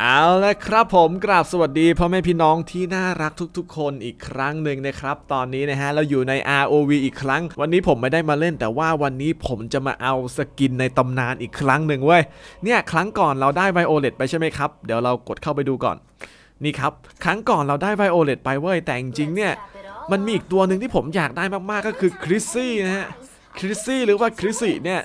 เอาละครับผมกราบสวัสดีพ่อแม่พี่น้องที่น่ารักทุกๆ คนอีกครั้งหนึ่งนะครับ ตอนนี้นะฮะเราอยู่ใน ROV อีกครั้ง วันนี้ผมไม่ได้มาเล่น แต่ว่าวันนี้ผมจะมาเอาสกินในตำนานอีกครั้งหนึ่งเว้ยเนี่ยครั้งก่อนเราได้ไวโอเลตไปใช่ไหมครับ เดี๋ยวเรากดเข้าไปดูก่อน นี่ครับ ครั้งก่อนเราได้ไวโอเลตไปเว้ยแต่จริงๆเนี่ย มันมีอีกตัวหนึ่งที่ผมอยากได้มากๆก็คือคริสซี่นะฮะคริสซี่หรือว่าคริสซี่เนี่ย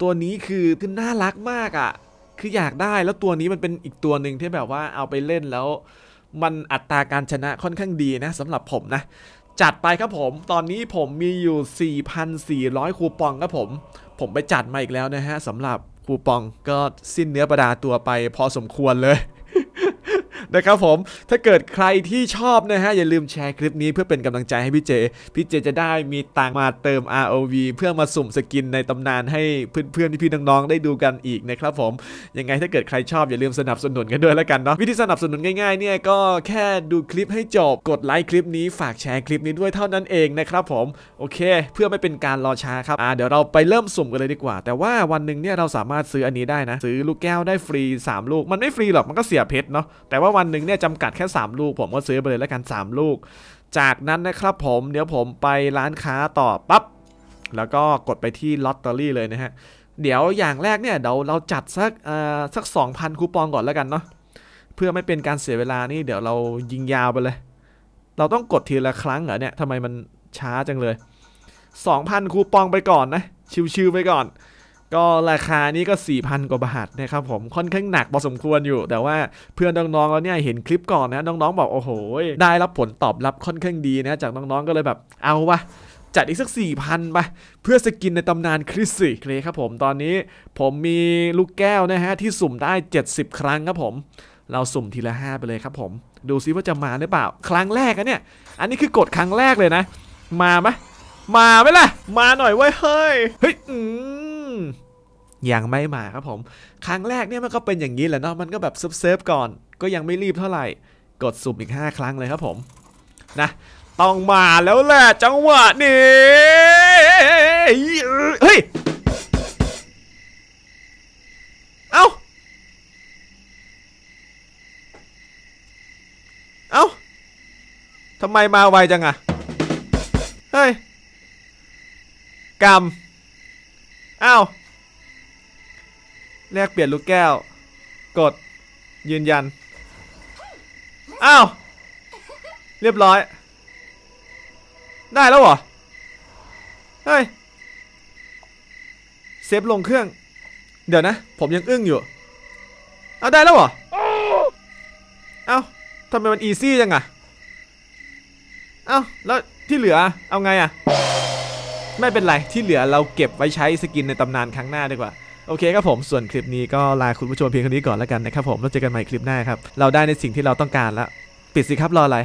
ตัวนี้คือคือน่ารักมากอะ่ะ คืออยากได้แล้วตัวนี้มันเป็นอีกตัวหนึ่งที่แบบว่าเอาไปเล่นแล้ว มันอัตราการชนะค่อนข้างดีนะสำหรับผมนะ จัดไปครับผม ตอนนี้ผมมีอยู่ 4,400 คูปองครับผม ผมไปจัดมาอีกแล้วนะฮะสำหรับคูปองก็สิ้นเนื้อประดาตัวไปพอสมควรเลย นะครับผมถ้าเกิดใครที่ชอบนะฮะอย่าลืมแชร์คลิปนี้เพื่อเป็นกำลังใจให้พี่เจ พี่เจจะได้มีตังมาเติม ROV เพื่อมาสุ่มสกินในตำนานให้เพื่อนๆพี่ๆน้องๆได้ดูกันอีกนะครับผมยังไงถ้าเกิดใครชอบอย่าลืมสนับสนุนกันด้วยแล้วกันเนาะวิธีสนับสนุนง่ายๆเนี่ยก็แค่ดูคลิปให้จบกดไลค์คลิปนี้ฝากแชร์คลิปนี้ด้วยเท่านั้นเองนะครับผมโอเค เพื่อไม่เป็นการรอช้าครับอ่าเดี๋ยวเราไปเริ่มสุ่มกันเลยดีกว่า แต่ว่าวันหนึ่งเนี่ยเราสามารถซื้ออันนี้ได้นะ ซื้อลูกแก้วได้ฟรี 3 ลูกมันไม่ฟรีหรอกมันก็เสียเพชรเนาะแต่ว่าวันหนึ่งเนี่ยจำกัดแค่ 3 ลูก ผมก็ซื้อไปเลยแล้วกัน 3 ลูก จากนั้นนะครับผมเดี๋ยวผมไปร้านค้าต่อปั๊บแล้วก็กดไปที่ลอตเตอรี่เลยนะฮะเดี๋ยวอย่างแรกเนี่ยเดี๋ยวเราจัดสักเอ่อสัก 2,000 คูปองก่อนแล้วกันเนาะเพื่อไม่เป็นการเสียเวลานี่เดี๋ยวเรายิงยาวไปเลย เราต้องกดทีละครั้งเหรอเนี่ยทำไมมันช้าจังเลย 2,000 คูปองไปก่อนนะชิวๆไปก่อน ก็ราคานี้ก็ 4,000 กว่าบาทนะครับผมค่อนข้างหนักพอสมควรอยู่ แต่ว่าเพื่อนน้องๆแล้วเนี่ยเห็นคลิปก่อนนะน้องๆบอกโอ้โหได้รับผลตอบรับค่อนข้างดีนะจากน้องๆก็เลยแบบเอาวะจัดอีกสัก 4,000ไปเพื่อสกินในตำนานคริสซี่เคลครับผมตอนนี้ผมมีลูกแก้วนะฮะ ที่สุ่มได้ 70 ครั้งครับผม เราสุ่มทีละ 5 ไปเลยครับผม ดูซิว่าจะมาหรือเปล่า ครั้งแรกอะเนี่ย อันนี้คือกดครั้งแรกเลยนะ มาไหมมาไหมล่ะ มาหน่อยเว้ยเฮ้ยเฮ้ยอืม ยังไม่มาครับผม ครั้งแรกเนี่ยมันก็เป็นอย่างนี้แหละเนาะมันก็แบบเซิร์ฟก่อน ก็ยังไม่รีบเท่าไหร่ กดสุ่มอีก 5 ครั้งเลยครับผมนะต้องมาแล้วแหละจังหวะนี้เฮ้ยเอ้าเอ้าทำไมมาไวจังอะเฮ้ยกรรมเอ้า แลกเปลี่ยนลูกแก้ว กด ยืนยัน อ้าว เรียบร้อย ได้แล้วเหรอ เฮ้ย เซฟลงเครื่อง เดี๋ยวนะ ผมยังอึ้งอยู่ เอาได้แล้วเหรอ เอ้าทำไมมันอีซี่จังอะเอ้าแล้วที่เหลือ เอาไงอะไม่เป็นไร ที่เหลือเราเก็บไว้ใช้สกินในตำนานครั้งหน้าดีกว่า โอเคครับผมส่วนคลิปนี้ก็ลาคุณผู้ชมเพียงเท่านี้ก่อนแล้วกันนะครับผมแล้วเจอกันใหม่คลิปหน้าครับเราได้ในสิ่งที่เราต้องการแล้ว ปิดสิครับรออะไร